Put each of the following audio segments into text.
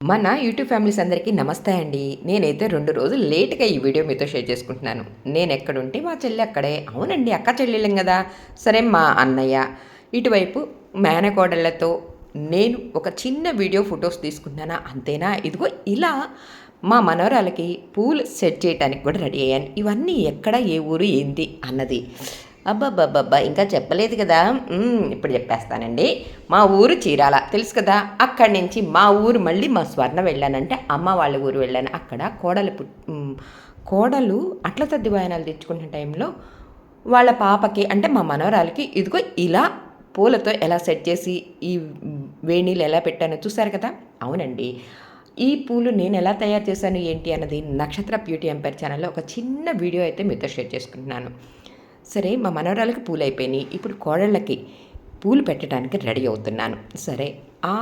మన YouTube families అందరికీ నమస్తే అండి. నేనైతే రెండు రోజులు లేట్గా ఈ వీడియో మీతో షేర్ చేసుకుంటున్నాను. నేను ఎక్కడుంటే మా చెల్లి అక్కడే. అవునండి అక్క చెల్లెలం కదా. సరే మా అన్నయ్య. ఇటువైపు మేనకోడళ్ళతో నేను ఒక చిన్న వీడియో ఫొటోస్ తీసుకున్నానా అంతేనా? ఇదిగో ఇలా మా మనవరాలకి పూలు సెట్ చేయడానికి కూడా రెడీ అయ్యాను. ఇవన్నీ ఎక్కడ ఏ ఊరు ఏంటి అన్నది. అబ్బబ్బబ్బబ్బా ఇంకా చెప్పలేదు కదా. ఇప్పుడు చెప్పేస్తానండి. మా ఊరు చీరాల తెలుసు కదా? అక్కడి నుంచి మా ఊరు మళ్ళీ మా స్వర్ణ వెళ్ళానంటే అమ్మ వాళ్ళ ఊరు వెళ్ళాను. అక్కడ కోడలు కోడలు అట్ల తద్ది వాయనాలు తెచ్చుకునే టైంలో వాళ్ళ పాపకి అంటే మా మనవరాలకి ఇదిగో ఇలా పూలతో ఎలా సెట్ చేసి ఈ వేణీలు ఎలా పెట్టానో చూసారు కదా? అవునండి. ఈ పూలు నేను ఎలా తయారు చేశాను ఏంటి అన్నది నక్షత్ర బ్యూటీ ఎంపైర్ ఛానల్లో ఒక చిన్న వీడియో అయితే మీతో షేర్ చేసుకుంటున్నాను. సరే మా మనవరాలకి పూలు అయిపోయినాయి ఇప్పుడు కోడళ్ళకి పూలు పెట్టడానికి రెడీ అవుతున్నాను. సరే ఆ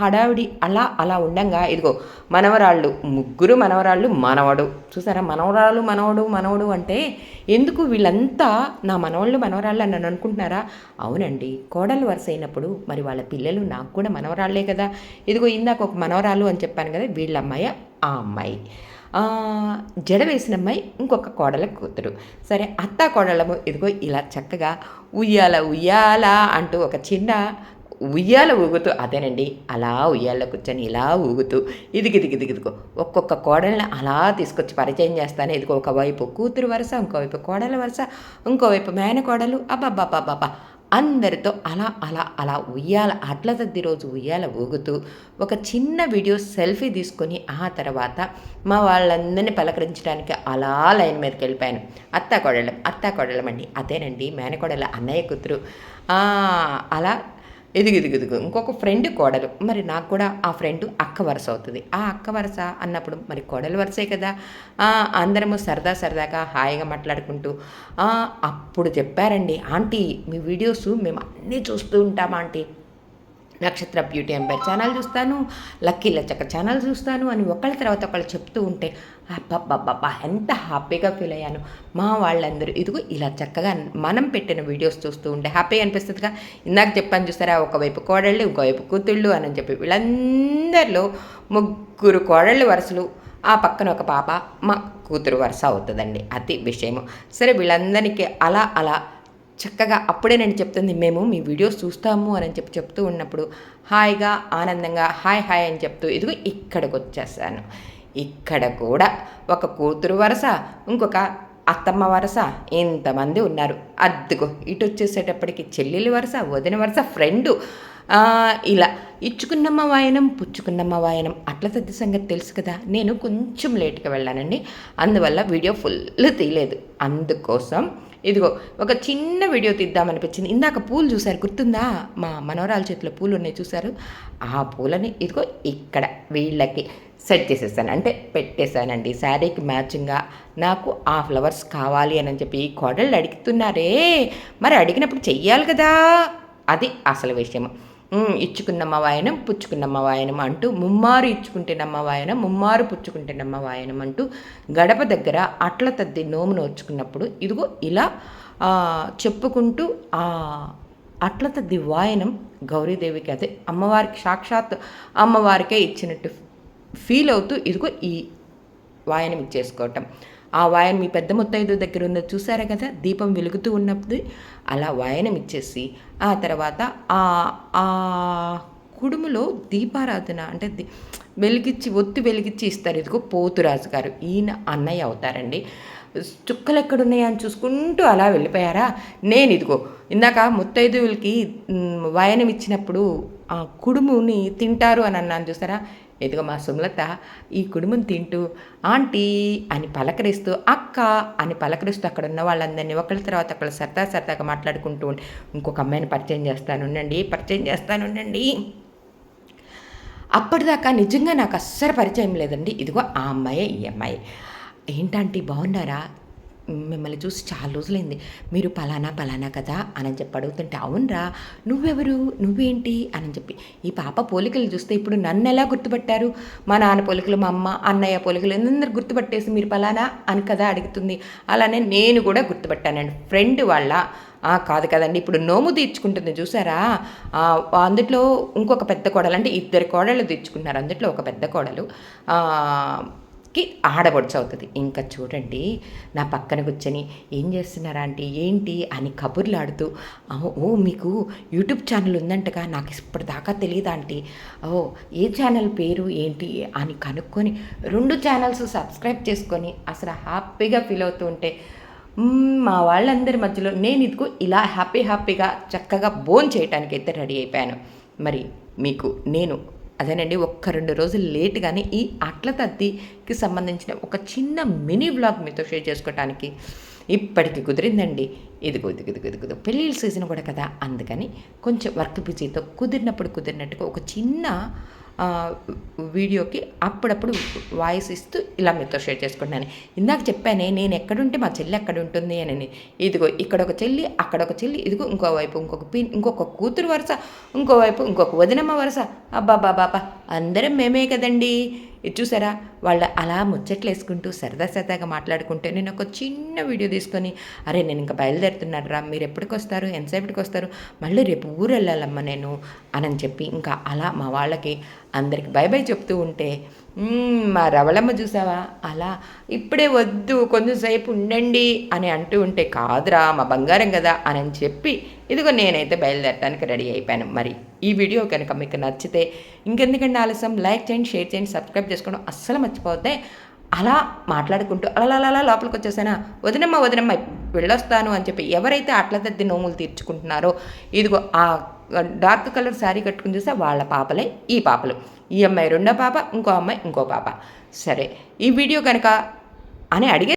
హడావిడి అలా అలా ఉండంగా ఇదిగో మనవరాళ్ళు ముగ్గురు మనవరాళ్ళు మనవడు. చూసారా? మనవరాలు మనవడు మనవడు అంటే ఎందుకు వీళ్ళంతా నా మనవాళ్ళు మనవరాళ్ళు అని నన్ను అనుకుంటున్నారా? అవునండి కోడలు వరుస అయినప్పుడు మరి వాళ్ళ పిల్లలు నాకు కూడా మనవరాళ్ళే కదా. ఇదిగో ఇందాక ఒక మనవరాలు అని చెప్పాను కదా వీళ్ళ అమ్మాయి ఆ అమ్మాయి. జడ వేసిన అమ్మాయి ఇంకొక కోడల కూతురు. సరే అత్త కోడలము ఇదిగో ఇలా చక్కగా ఉయ్యాల ఉయ్యాల అంటూ ఒక చిన్న ఉయ్యాల ఊగుతూ అదేనండి అలా ఉయ్యాల కూర్చొని ఇలా ఊగుతూ ఇదిగి దిగి ఒక్కొక్క కోడల్ని అలా తీసుకొచ్చి పరిచయం చేస్తాను ఇదిగో ఒకవైపు కూతురు వరుస ఇంకోవైపు కోడల వరుస ఇంకోవైపు మేనకోడలు అబ్బాబ్బాబ్బాబ్బా అందరితో అలా అలా అలా ఉయ్యాల అట్ల తద్ది రోజు ఉయ్యాల ఊగుతూ ఒక చిన్న వీడియో సెల్ఫీ తీసుకొని ఆ తర్వాత మా వాళ్ళందరినీ పలకరించడానికి అలా లైన్ మీదకి వెళ్ళిపోయాను. అత్త కొడలం అత్త కొడలం అండి. అదేనండి మేనకోడల అన్నయ్య కూతురు. అలా ఎదుగు ఎదుగు ఎదుగు. ఇంకొక ఫ్రెండ్ కోడలు. మరి నాకు కూడా ఆ ఫ్రెండ్ అక్క వరుస అవుతుంది. ఆ అక్క వరుస అన్నప్పుడు మరి కోడలు వరుసే కదా. అందరము సరదా సరదాగా హాయిగా మాట్లాడుకుంటూ అప్పుడు చెప్పారండి ఆంటీ మీ వీడియోస్ మేము అన్నీ చూస్తూ ఉంటాం aunty. Nakshatra beauty empire channel చూస్తాను లక్కీ లచ్చక్క ఛానల్ చూస్తాను అని ఒకళ్ళ తర్వాత ఒకళ్ళు చెప్తూ ఉంటే అబ్బబ్బబ్బబ్బా ఎంత హ్యాపీగా ఫీల్ అయ్యాను. మా వాళ్ళందరూ ఇదిగో ఇలా చక్కగా మనం పెట్టిన వీడియోస్ చూస్తూ ఉంటే హ్యాపీ అనిపిస్తుందిగా. ఇందాక చెప్పాను చూసారా ఒకవైపు కోడళ్ళు ఇంకోవైపు కూతుళ్ళు అని చెప్పి వీళ్ళందరిలో ముగ్గురు కోడళ్ళు వరుసలు ఆ పక్కన ఒక పాప మా కూతురు వరుస అవుతుందండి అది విషయము. సరే వీళ్ళందరికీ అలా అలా చక్కగా అప్పుడే నేను చెప్తుంది మేము మీ వీడియోస్ చూస్తాము అని చెప్పి చెప్తూ ఉన్నప్పుడు హాయిగా ఆనందంగా హాయ్ హాయ్ అని చెప్తూ ఇదిగో ఇక్కడికి వచ్చేసాను. ఇక్కడ కూడా ఒక కూతురు వరస ఇంకొక అత్తమ్మ వరస ఇంతమంది ఉన్నారు. అద్దుకో ఇటు వచ్చేసేటప్పటికి చెల్లెలి వరస వదిన వరస ఫ్రెండు. ఇలా ఇచ్చుకున్నమ్మ వాయనం పుచ్చుకున్నమ్మ వాయనం. అట్ల పెద్ద సంగతి తెలుసు కదా నేను కొంచెం లేట్గా వెళ్ళానండి. అందువల్ల వీడియో ఫుల్ తీయలేదు. అందుకోసం ఇదిగో ఒక చిన్న వీడియో తీద్దామనిపించింది. ఇందాక పూలు చూశారు గుర్తుందా? మా మనవరాల చేతిలో పూలు ఉన్నాయి చూశారు. ఆ పూలని ఇదిగో ఇక్కడ వీళ్ళకి సెట్ చేసేసాను. అంటే పెట్టేశానండి. శారీకి మ్యాచింగ్గా నాకు ఆ ఫ్లవర్స్ కావాలి అని చెప్పి కోడళ్ళు అడుగుతున్నారే. మరి అడిగినప్పుడు చెయ్యాలి కదా. అది అసలు విషయం ఇచ్చుకున్నమ్మ వాయనం పుచ్చుకున్నమ్మ వాయనం అంటూ ముమ్మారు ఇచ్చుకుంటేనమ్మ వాయనం ముమ్మారు పుచ్చుకుంటేనమ్మ వాయనం అంటూ గడప దగ్గర అట్ల తద్ది నోము నోచుకున్నప్పుడు ఇదిగో ఇలా చెప్పుకుంటూ ఆ అట్ల తద్ది వాయనం గౌరీదేవికి అదే అమ్మవారికి సాక్షాత్ అమ్మవారికే ఇచ్చినట్టు ఫీల్ అవుతూ ఇదిగో ఈ వాయనం ఇచ్చేసుకోవటం. ఆ వాయనం మీ పెద్ద ముత్తైదు దగ్గర ఉందో చూసారా కదా? దీపం వెలుగుతూ ఉన్నప్పుడు అలా వాయనం ఇచ్చేసి ఆ తర్వాత ఆ ఆ కుడుములో దీపారాధన అంటే ది- వెలిగించి ఒత్తి వెలిగించి ఇస్తారు. ఇదిగో పోతురాజు గారు ఈయన అన్నయ్య అవుతారండి. చుక్కలు ఎక్కడున్నాయని అని చూసుకుంటూ అలా వెళ్ళిపోయారా? నేను ఇదిగో ఇందాక ముత్తైదువులకి వాయనం ఇచ్చినప్పుడు ఆ కుడుముని తింటారు అని అన్నాను చూసారా? ఎదుగో మా సుమలత ఈ కుడుముని తింటూ ఆంటీ అని పలకరిస్తూ అక్క అని పలకరిస్తూ అక్కడ ఉన్న వాళ్ళందరినీ ఒకళ్ళ తర్వాత ఒకళ్ళు సరదా సరదాగా మాట్లాడుకుంటూ ఇంకొక అమ్మాయిని పరిచయం చేస్తానుండండి పరిచయం చేస్తానుండండి అప్పటిదాకా నిజంగా నాకు అస్సలు పరిచయం లేదండి. ఇదిగో ఆ అమ్మాయే ఈ అమ్మాయి. ఏంటంటే బాగున్నారా? మిమ్మల్ని చూసి చాలా రోజులైంది. మీరు పలానా పలానా కదా అని చెప్పి అడుగుతుంటే అవునరా నువ్వెవరు నువ్వేంటి అని చెప్పి. ఈ పాప పోలికలు చూస్తే ఇప్పుడు నన్ను ఎలా గుర్తుపట్టారు? మా నాన్న పోలికలు మా అమ్మ అన్నయ్య పోలికలు అందరు గుర్తుపట్టేసి మీరు పలానా అని కదా అడుగుతుంది. అలానే నేను కూడా గుర్తుపట్టానండి. ఫ్రెండ్ వాళ్ళ కాదు కదండి ఇప్పుడు నోము తీర్చుకుంటుంది చూసారా? అందుట్లో ఇంకొక పెద్ద కోడలు అంటే ఇద్దరు కోడలు తీర్చుకుంటున్నారు అందుట్లో ఒక పెద్ద కోడలు. కి ఆడబడుచు అవుతుంది ఇంకా చూడండి నా పక్కన కూర్చొని ఏం చేస్తున్నారా అంటే ఏంటి అని కబుర్లు ఆడుతూ ఓ మీకు యూట్యూబ్ ఛానల్ ఉందంటగా నాకు ఇప్పటిదాకా తెలియదు ఆంటీ? ఓ ఏ ఛానల్ పేరు ఏంటి? అని కనుక్కొని రెండు ఛానల్స్ సబ్స్క్రైబ్ చేసుకొని అసలు హ్యాపీగా ఫీల్ అవుతూ ఉంటే మా వాళ్ళందరి మధ్యలో నేను ఇదిగో ఇలా హ్యాపీ హ్యాపీగా చక్కగా బోన్ చేయడానికి అయితే రెడీ అయిపోయాను. మరి మీకు నేను అదేనండి ఒక్క రెండు రోజులు లేట్ కానీ ఈ అట్ల తద్దికి సంబంధించిన ఒక చిన్న మినీ బ్లాగ్ మీతో షేర్ చేసుకోవటానికి ఇప్పటికి కుదిరిందండి. ఇదిగో ఇదిగో ఇదిగో ఇదిగో పెళ్ళిళ్ళ సీజన్ కూడా కదా అందుకని కొంచెం వర్క్ బిజీతో కుదిరినప్పుడు కుదిరినట్టుగా ఒక చిన్న వీడియోకి అప్పుడప్పుడు వాయిస్ ఇస్తూ ఇలా మీతో షేర్ చేసుకుంటున్నాను ఇందాక చెప్పానే నేను ఎక్కడుంటే మా చెల్లి ఎక్కడ ఉంటుంది అని ఇదిగో ఇక్కడ ఒక చెల్లి అక్కడ ఒక చెల్లి ఇదిగో ఇంకోవైపు ఇంకొక పి ఇంకొక కూతురు వరుస ఇంకోవైపు ఇంకొక వదినమ్మ వరుస. అబ్బా బాబా అందరం మేమే కదండీ. ఇది చూసారా? వాళ్ళు అలా ముచ్చట్లు వేసుకుంటూ సరదా సరదాగా మాట్లాడుకుంటే నేను ఒక చిన్న వీడియో తీసుకొని అరే నేను ఇంకా బయలుదేరుతున్నాను రా మీరు ఎప్పటికి వస్తారు? ఎంతసేపటికి వస్తారు? మళ్ళీ రేపు ఊరు వెళ్ళాలమ్మా నేను అని చెప్పి ఇంకా అలా మా వాళ్ళకి అందరికి బై బై చెప్తూ ఉంటే మా రవళమ్మ చూసావా? అలా ఇప్పుడే వద్దు కొంచెంసేపు ఉండండి అని అంటూ ఉంటే కాదురా మా బంగారం కదా అని చెప్పి ఇదిగో నేనైతే బయలుదేరడానికి రెడీ అయిపోయాను. మరి ఈ వీడియో కనుక మీకు నచ్చితే ఇంకెందుకంటే ఆలస్యం? లైక్ చేయండి షేర్ చేయండి సబ్స్క్రైబ్ చేసుకోవడం అస్సలు మర్చిపోతే అలా మాట్లాడుకుంటూ అలా అలా లోపలికి వచ్చేసానా? వదినమ్మ వదినమ్మ వెళ్ళొస్తాను అని చెప్పి ఎవరైతే అట్ల దద్ది నోములు తీర్చుకుంటున్నారో ఇదిగో ఆ డార్క్ కలర్ శారీ కట్టుకుని చూస్తే వాళ్ళ పాపలే ఈ పాపలు. ఈ అమ్మాయి రెండో పాప ఇంకో అమ్మాయి ఇంకో పాప. సరే ఈ వీడియో కనుక అని అడిగే